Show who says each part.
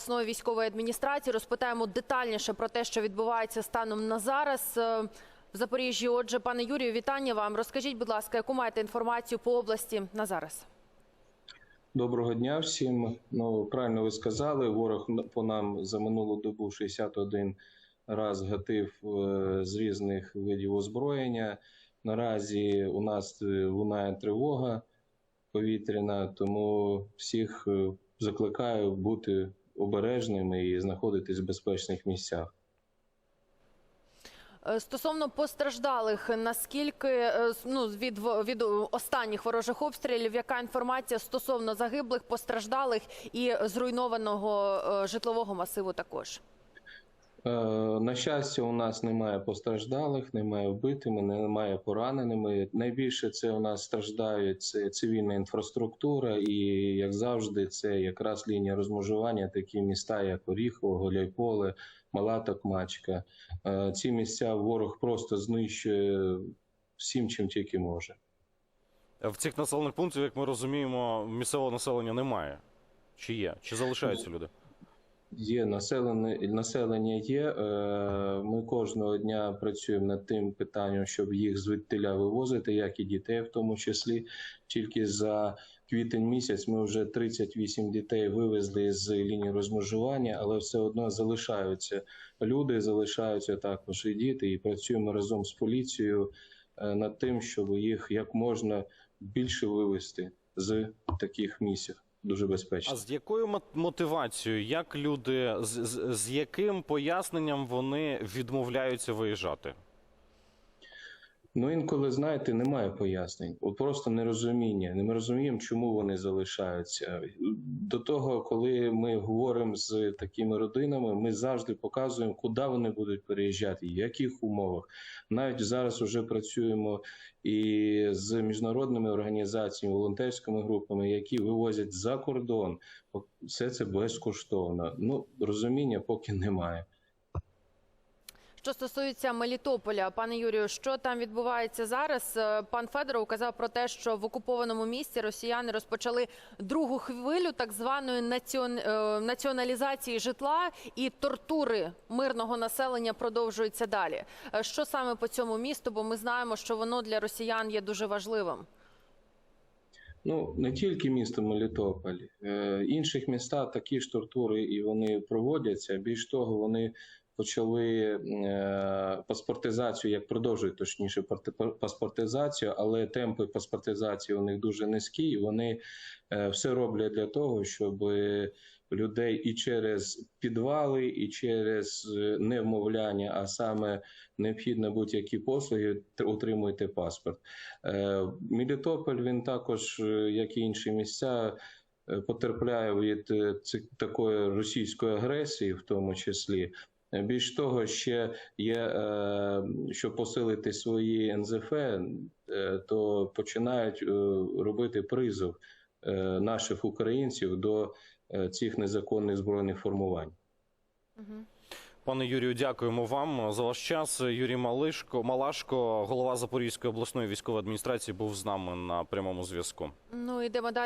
Speaker 1: обласної військової адміністрації. Розпитаємо детальніше про те, що відбувається станом на зараз е, в Запоріжжі. Отже, пане Юрію, вітання вам. Розкажіть, будь ласка, яку маєте інформацію по області на зараз?
Speaker 2: Доброго дня всім. Ну правильно ви сказали. Ворог по нам за минулу добу 61 раз гатив е, з різних видів озброєння. Наразі у нас е, лунає тривога повітряна, тому всіх закликаю бути обережними і знаходитись в безпечних місцях.
Speaker 1: Е, Стосовно постраждалих, наскільки е, ну, від, від останніх ворожих обстрілів, яка інформація стосовно загиблих, постраждалих і зруйнованого е, житлового масиву також?
Speaker 2: Е, На щастя, у нас немає постраждалих, немає вбитими, немає пораненими. Найбільше це у нас страждають це цивільна інфраструктура, і як завжди, це якраз лінія розмежування, такі міста, як Оріхово, Голяйполе, Мала Токмачка. Е, Ці місця ворог просто знищує всім, чим тільки може.
Speaker 3: В цих населених пунктах, як ми розуміємо, місцевого населення немає. Чи є? Чи залишаються люди?
Speaker 2: Є населення, населення є. Е, Ми кожного дня працюємо над тим питанням, щоб їх звідтиля вивозити, як і дітей, в тому числі. Тільки за квітень місяць ми вже 38 дітей вивезли з лінії розмежування, але все одно залишаються люди, залишаються також і діти. І працюємо разом з поліцією е, над тим, щоб їх як можна більше вивезти з таких місць. Дуже безпечно.
Speaker 3: А з якою мот- мотивацією, як люди, з, з, з яким поясненням вони відмовляються виїжджати?
Speaker 2: Ну, інколи, знаєте, немає пояснень. От просто нерозуміння. Не ми розуміємо, чому вони залишаються. До того, коли ми говоримо з такими родинами, ми завжди показуємо, куди вони будуть переїжджати, в яких умовах. Навіть зараз вже працюємо і з міжнародними організаціями, волонтерськими групами, які вивозять за кордон. Все це безкоштовно. Ну, розуміння поки немає.
Speaker 1: Що стосується Мелітополя, пане Юрію, що там відбувається зараз? Е, Пан Федоров казав про те, що в окупованому місті росіяни розпочали другу хвилю так званої е, націоналізації житла і тортури мирного населення продовжуються далі. Е, Що саме по цьому місту? Бо ми знаємо, що воно для росіян є дуже важливим.
Speaker 2: Ну не тільки місто Мелітополь, інших містах такі ж тортури і вони проводяться. Більш того, вони почали е, паспортизацію, як продовжують точніше паспортизацію, але темпи паспортизації у них дуже низькі, і вони е, все роблять для того, щоб людей і через підвали, і через е, не вмовляння, а саме необхідно будь-які послуги, отримуйте паспорт. Мелітополь він також, як і інші місця, потерпляє від такої російської агресії, в тому числі. Більш того, ще є, е, щоб посилити свої НЗФ, е, то починають е, робити призов наших українців до цих незаконних збройних формувань.
Speaker 3: Пане Юрію, дякуємо вам за ваш час. Юрій Малишко, Малашко, голова Запорізької обласної військової адміністрації, був з нами на прямому зв'язку.
Speaker 1: Ну йдемо далі.